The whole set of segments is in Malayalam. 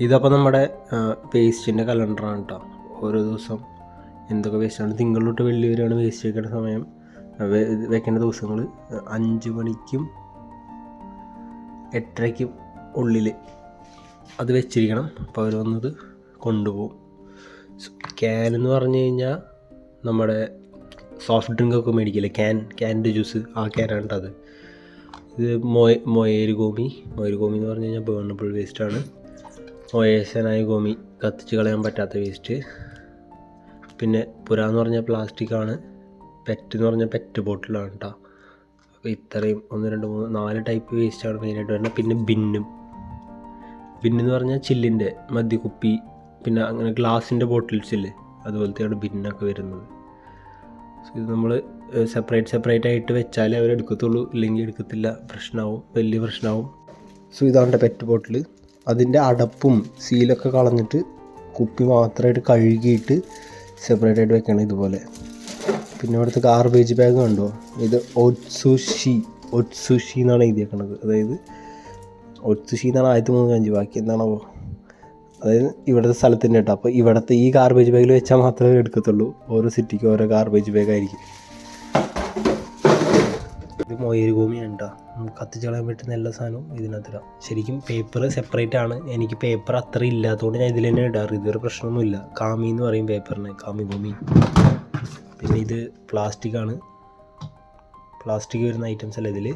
ഇതപ്പോൾ നമ്മുടെ വേസ്റ്റിന്റെ കലണ്ടറാണ് കേട്ടോ ഓരോ ദിവസം എന്തൊക്കെ വേസ്റ്റാണ് തിങ്കൾ തൊട്ട് വെള്ളി വരെയാണ് വേസ്റ്റ് വയ്ക്കേണ്ട സമയം വയ്ക്കേണ്ട ദിവസങ്ങൾ അഞ്ച് മണിക്കും എട്ടരയ്ക്കും ഉള്ളിൽ അത് വെച്ചിരിക്കണം. അപ്പോൾ അവർ വന്നത് കൊണ്ടുപോകും. ക്യാൻ എന്ന് പറഞ്ഞു കഴിഞ്ഞാൽ നമ്മുടെ സോഫ്റ്റ് ഡ്രിങ്ക് ഒക്കെ മേടിക്കില്ലേ? ക്യാൻ ക്യാന്റെ ജ്യൂസ് ആ ക്യാനാണ് അത്. ഇത് മൊയ മൊയേര് ഗോമി. മൊയേര് ഗോമി എന്ന് പറഞ്ഞു കഴിഞ്ഞാൽ ബേണബിൾ വേസ്റ്റാണ് മൊയേശനായ ഗോമി കത്തിച്ച് കളയാൻ പറ്റാത്ത വേസ്റ്റ് പിന്നെ പുര എന്ന് പറഞ്ഞാൽ പ്ലാസ്റ്റിക്കാണ് പെറ്റ് എന്ന് പറഞ്ഞാൽ പെറ്റ് ബോട്ടിലാണ് കേട്ടോ അപ്പോൾ ഇത്രയും ഒന്ന് രണ്ട് മൂന്ന് നാല് ടൈപ്പ് വേസ്റ്റാണ് മെയിനായിട്ട് വരുന്നത്. പിന്നെ ബിന്നും ബിന്നെന്ന് പറഞ്ഞാൽ ചില്ലിന്റെ മദ്യക്കുപ്പി പിന്നെ അങ്ങനെ ഗ്ലാസിന്റെ ബോട്ടിൽസില്ലേ അതുപോലത്തെയാണ് ബിന്നൊക്കെ വരുന്നത്. ഇത് നമ്മൾ സെപ്പറേറ്റ് സെപ്പറേറ്റ് ആയിട്ട് വെച്ചാലേ അവർ എടുക്കത്തുള്ളൂ ഇല്ലെങ്കിൽ എടുക്കത്തില്ല. പ്രശ്നമാവും വലിയ പ്രശ്നമാവും സോ ഇതാണ് പെറ്റ് ബോട്ടിൽ അതിന്റെ അടപ്പും സീലൊക്കെ കളഞ്ഞിട്ട് കുപ്പി മാത്രമായിട്ട് കഴുകിയിട്ട് സെപ്പറേറ്റ് ആയിട്ട് വെക്കണം ഇതുപോലെ. പിന്നെ ഇവിടുത്തെ ഗാർബേജ് ബാഗ് കണ്ടോ? ഇത് ഒത്സുഷി ഒത്സുഷി എന്നാണ് എഴുതിയേക്കണത്. അതായത് ഒത്സുഷി എന്നാണ് ആദ്യത്തെ മൂന്ന് അഞ്ച് ബാക്കി. എന്താണോ അതായത് ഇവിടുത്തെ സ്ഥലത്തിന്റെ കേട്ടോ. അപ്പോൾ ഇവിടുത്തെ ഈ ഗാർബേജ് ബാഗിൽ വെച്ചാൽ മാത്രമേ എടുക്കത്തുള്ളൂ. ഓരോ സിറ്റിക്ക് ഓരോ ഗാർബേജ് ബാഗ് ആയിരിക്കും. ഇത് മൊയര് ഭൂമിയാണ് കേട്ടോ. കത്തിച്ച് കളയാൻ പറ്റുന്ന എല്ലാ സാധനവും ഇതിനകത്തിടാം. ശരിക്കും പേപ്പർ സെപ്പറേറ്റ് ആണ്. എനിക്ക് പേപ്പർ അത്ര ഇല്ലാത്തതുകൊണ്ട് ഞാൻ ഇതിൽ തന്നെ ഇടാറ്. ഇതൊരു പ്രശ്നമൊന്നുമില്ല. കാമി എന്ന് പറയും പേപ്പറിന് കാമി ഭൂമി പിന്നെ ഇത് പ്ലാസ്റ്റിക് ആണ്. പ്ലാസ്റ്റിക് വരുന്ന ഐറ്റംസ് അല്ല ഇതിൽ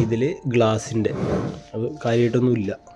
ഇതിൽ ഗ്ലാസിന്റെ അത് കാര്യമായിട്ടൊന്നുമില്ല.